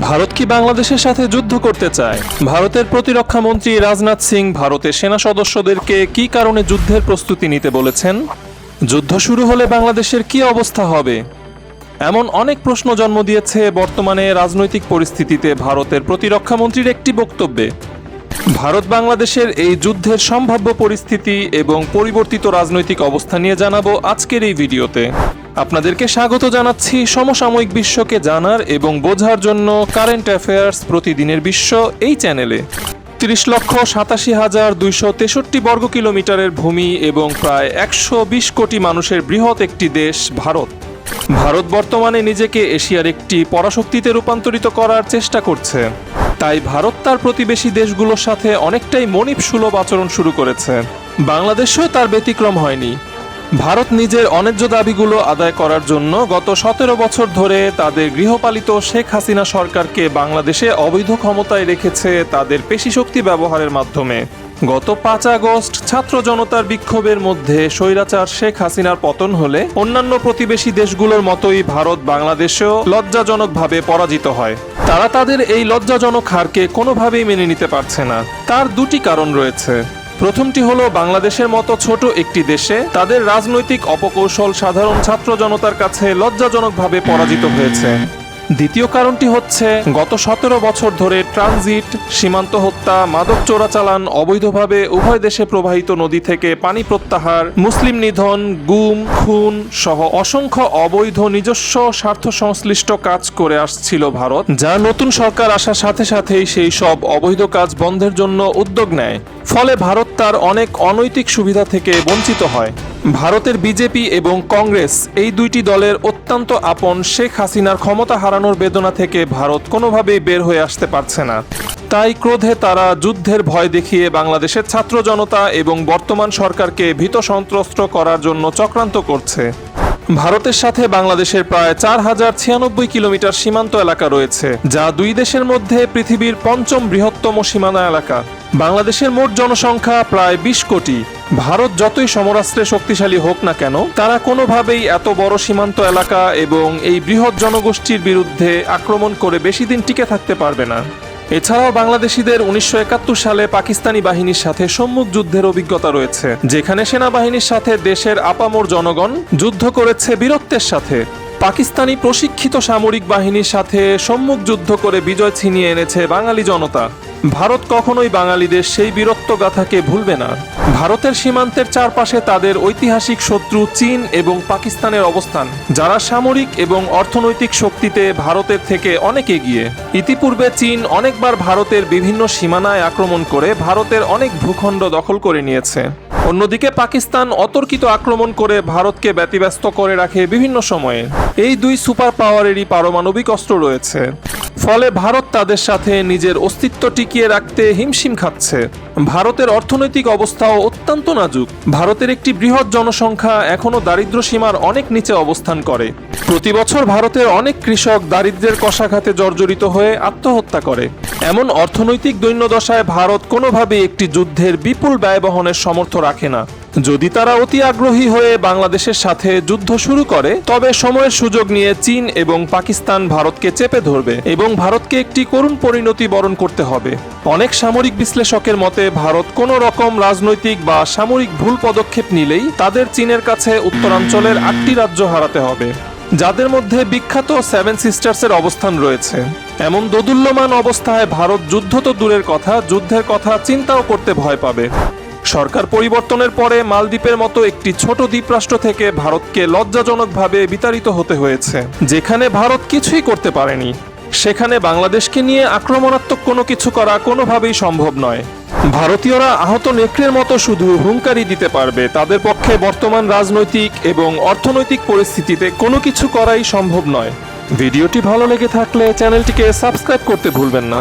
ভারত কি বাংলাদেশের সাথে যুদ্ধ করতে চায়? ভারতের প্রতিরক্ষা মন্ত্রী রাজনাথ সিং ভারতের সেনা সদস্যদেরকে কি কারণে যুদ্ধের প্রস্তুতি নিতে বলেছেন? যুদ্ধ শুরু হলে বাংলাদেশের কি অবস্থা হবে? এমন অনেক প্রশ্ন জন্ম দিয়েছে বর্তমানে রাজনৈতিক পরিস্থিতিতে ভারতের প্রতিরক্ষা মন্ত্রীর একটি বক্তব্যে। ভারত বাংলাদেশের এই যুদ্ধের সম্ভাব্য পরিস্থিতি এবং পরিবর্তিত রাজনৈতিক অবস্থা নিয়ে জানাব আজকের এই ভিডিওতে। আপনাদেরকে স্বাগত জানাচ্ছি সমসাময়িক বিশ্বকে জানার এবং বোঝার জন্য কারেন্ট অ্যাফেয়ার্স প্রতিদিনের বিশ্ব এই চ্যানেলে। তিরিশ লক্ষ সাতাশি হাজার দুইশো তেষট্টি বর্গ কিলোমিটারের ভূমি এবং প্রায় একশো বিশ কোটি মানুষের বৃহৎ একটি দেশ, ভারত। ভারত বর্তমানে নিজেকে এশিয়ার একটি পরাশক্তিতে রূপান্তরিত করার চেষ্টা করছে। তাই ভারত তার প্রতিবেশী দেশগুলোর সাথে অনেকটাই মনিব সুলভ আচরণ শুরু করেছে। বাংলাদেশেও তার ব্যতিক্রম হয়নি। ভারত নিজের অন্যায্য দাবিগুলো আদায় করার জন্য গত সতেরো বছর ধরে তাদের গৃহপালিত শেখ হাসিনা সরকারকে বাংলাদেশে অবৈধ ক্ষমতায় রেখেছে তাদের পেশিশক্তি ব্যবহারের মাধ্যমে। গত পাঁচ আগস্ট ছাত্র জনতার বিক্ষোভের মধ্যে স্বৈরাচার শেখ হাসিনার পতন হলে অন্যান্য প্রতিবেশী দেশগুলোর মতোই ভারত বাংলাদেশেও লজ্জাজনকভাবে পরাজিত হয়। তারা তাদের এই লজ্জাজনক হারকে কোনোভাবেই মেনে নিতে পারছে না। তার দুটি কারণ রয়েছে। প্রথমটি হলো বাংলাদেশের মতো ছোট একটি দেশে। তাদের রাজনৈতিক অপকৌশল সাধারণ ছাত্র জনতার কাছে লজ্জাজনকভাবে পরাজিত হয়েছে। দ্বিতীয় কারণটি হচ্ছে, গত সতেরো বছর ধরে ট্রানজিট, সীমান্ত হত্যা, মাদক চোরাচালান অবৈধভাবে উভয় দেশে প্রবাহিত নদী থেকে পানি প্রত্যাহার, মুসলিম নিধন, গুম, খুন সহ অসংখ্য অবৈধ নিজস্ব স্বার্থ সংশ্লিষ্ট কাজ করে আসছিল ভারত, যা নতুন সরকার আসার সাথে সাথেই সেই সব অবৈধ কাজ বন্ধের জন্য উদ্যোগ নেয়। ফলে ভারত তার অনেক অনৈতিক সুবিধা থেকে বঞ্চিত হয়। ভারতের বিজেপি এবং কংগ্রেস এই দুইটি দলের অত্যন্ত আপন শেখ হাসিনার ক্ষমতা হারানোর বেদনা থেকে ভারত কোনোভাবেই বের হয়ে আসতে পারছে না। তাই ক্রোধে তারা যুদ্ধের ভয় দেখিয়ে বাংলাদেশের ছাত্র জনতা এবং বর্তমান সরকারকে ভীত সন্ত্রস্ত করার জন্য চক্রান্ত করছে। ভারতের সাথে বাংলাদেশের প্রায় চার হাজার ছিয়ানব্বই কিলোমিটার সীমান্ত এলাকা রয়েছে, যা দুই দেশের মধ্যে পৃথিবীর পঞ্চম বৃহত্তম সীমানা এলাকা। বাংলাদেশের মোট জনসংখ্যা প্রায় বিশ কোটি। ভারত যতই সমরাস্ত্রে শক্তিশালী হোক না কেন, তারা কোনোভাবেই এত বড় সীমান্ত এলাকা এবং এই বৃহৎ জনগোষ্ঠীর বিরুদ্ধে আক্রমণ করে বেশি দিন টিকে থাকতে পারবে না। এছাড়াও বাংলাদেশিদের উনিশশো একাত্তর সালে পাকিস্তানি বাহিনীর সাথে সম্মুখ যুদ্ধের অভিজ্ঞতা রয়েছে, যেখানে সেনাবাহিনীর সাথে দেশের আপামর জনগণ যুদ্ধ করেছে বীরত্বের সাথে। পাকিস্তানি প্রশিক্ষিত সামরিক বাহিনীর সাথে সম্মুখ যুদ্ধ করে বিজয় ছিনিয়ে এনেছে বাঙালি জনতা। ভারত কখনোই বাঙালিদের সেই বীরত্ব গাথাকে ভুলবে না। ভারতের সীমান্তের চারপাশে তাদের ঐতিহাসিক শত্রু চীন এবং পাকিস্তানের অবস্থান, যারা সামরিক এবং অর্থনৈতিক শক্তিতে ভারতের থেকে অনেক এগিয়ে। ইতিপূর্বে চীন অনেকবার ভারতের বিভিন্ন সীমানায় আক্রমণ করে ভারতের অনেক ভূখণ্ড দখল করে নিয়েছে। অন্যদিকে পাকিস্তান অতর্কিত আক্রমণ করে ভারতকে ব্যতিব্যস্ত করে রাখে বিভিন্ন সময়ে। এই দুই সুপার পাওয়ারেরই পারমাণবিক অস্ত্র রয়েছে। ফলে ভারত তাদের সাথে নিজের অস্তিত্ব টিকিয়ে রাখতে হিমশিম খাচ্ছে। ভারতের অর্থনৈতিক অবস্থাও অত্যন্ত নাজুক। ভারতের একটি বৃহৎ জনসংখ্যা এখনও দারিদ্র সীমার অনেক নিচে অবস্থান করে। প্রতি বছর ভারতের অনেক কৃষক দারিদ্র্যের কষাঘাতে জর্জরিত হয়ে আত্মহত্যা করে। এমন অর্থনৈতিক দৈন্যদশায় ভারত কোনোভাবেই একটি যুদ্ধের বিপুল ব্যয় বহনের সমর্থ রাখে না। যদি তারা অতি আগ্রহী হয়ে বাংলাদেশের সাথে যুদ্ধ শুরু করে, তবে সময়ের সুযোগ নিয়ে চীন এবং পাকিস্তান ভারতকে চেপে ধরবে এবং ভারতকে একটি করুণ পরিণতি বরণ করতে হবে। অনেক সামরিক বিশ্লেষকের মতে, ভারত কোনো রকম রাজনৈতিক বা সামরিক ভুল পদক্ষেপ নিলেই তাদের চীনের কাছে উত্তরাঞ্চলের আটটি রাজ্য হারাতে হবে, যাদের মধ্যে বিখ্যাত সেভেন সিস্টার্সের অবস্থান রয়েছে। এমন দোদুল্যমান অবস্থায় ভারত যুদ্ধ তো দূরের কথা, যুদ্ধের কথা চিন্তাও করতে ভয় পাবে। সরকার পরিবর্তনের পরে মালদ্বীপের মতো একটি ছোট দ্বীপরাষ্ট্র থেকে ভারতকে লজ্জাজনকভাবে বিতাড়িত হতে হয়েছে। যেখানে ভারত কিছুই করতে পারেনি। সেখানে বাংলাদেশকে নিয়ে আক্রমণাত্মক কোনো কিছু করা কোনোভাবেই সম্ভব নয়। ভারতীয়রা আহত নেকড়ের মতো শুধু হুঙ্কারি দিতে পারবে, তাদের পক্ষে বর্তমান রাজনৈতিক এবং অর্থনৈতিক পরিস্থিতিতে কোনো কিছু করাই সম্ভব নয়। ভিডিওটি ভালো লেগে থাকলে চ্যানেলটিকে সাবস্ক্রাইব করতে ভুলবেন না।